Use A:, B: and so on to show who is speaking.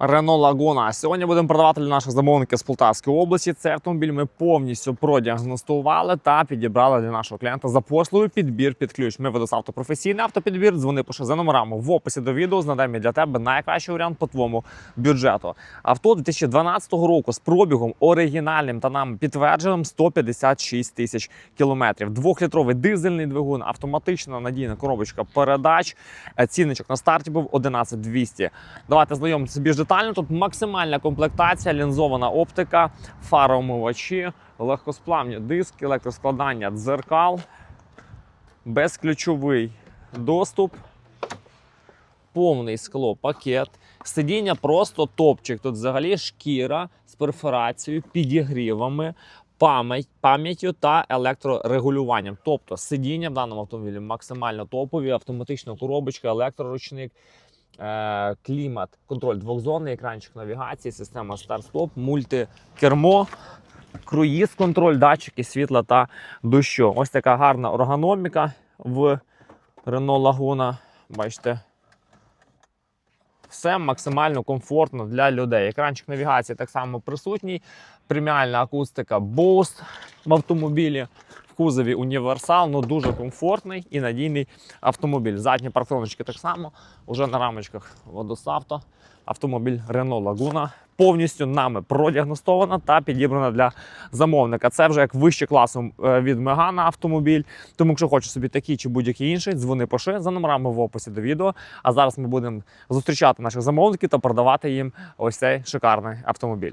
A: Renault Laguna. Сьогодні будемо продавати для наших замовників з Полтавської області. Цей автомобіль ми повністю продіагностували та підібрали для нашого клієнта за послугою підбір під ключ. Ми ведемо професійний автопідбір. Дзвони пиши за номерами в описі до відео. Знайдемо для тебе найкращий варіант по твоєму бюджету. Авто 2012 року з пробігом оригінальним та нам підтвердженим 156 тисяч кілометрів. Двохлітровий дизельний двигун, автоматична надійна коробочка передач. Е, Цінничок на старті був 11200. Давайте знайомитися більш детально. Тут максимальна комплектація, лінзована оптика, фароомивачі, легкосплавні диски, електроскладання дзеркал, безключовий доступ, повний склопакет. Сидіння просто топчик. Тут взагалі шкіра з перфорацією, підігрівами. Пам'яттю та електрорегулюванням. Тобто сидіння в даному автомобілі максимально топові, автоматична коробочка, електроручник, клімат, контроль двохзонний, екранчик навігації, система старт-стоп, мультикермо, круїз контроль, датчики світла та дощу. Ось така гарна органоміка в Renault Laguna. Бачите, все максимально комфортно для людей. Екранчик навігації так само присутній. Преміальна акустика Bose в автомобілі. Кузові універсал, ну дуже комфортний і надійний автомобіль. Задні парктроночки так само. Уже на рамочках водосавто. Автомобіль Renault Laguna повністю нами продіагностована та підібрана для замовника. Це вже як вище класом е, від Мегана автомобіль. Тому, якщо хочеш собі такий чи будь-який інший, дзвони пиши за номерами в описі до відео. А зараз ми будемо зустрічати наших замовників та продавати їм ось цей шикарний автомобіль.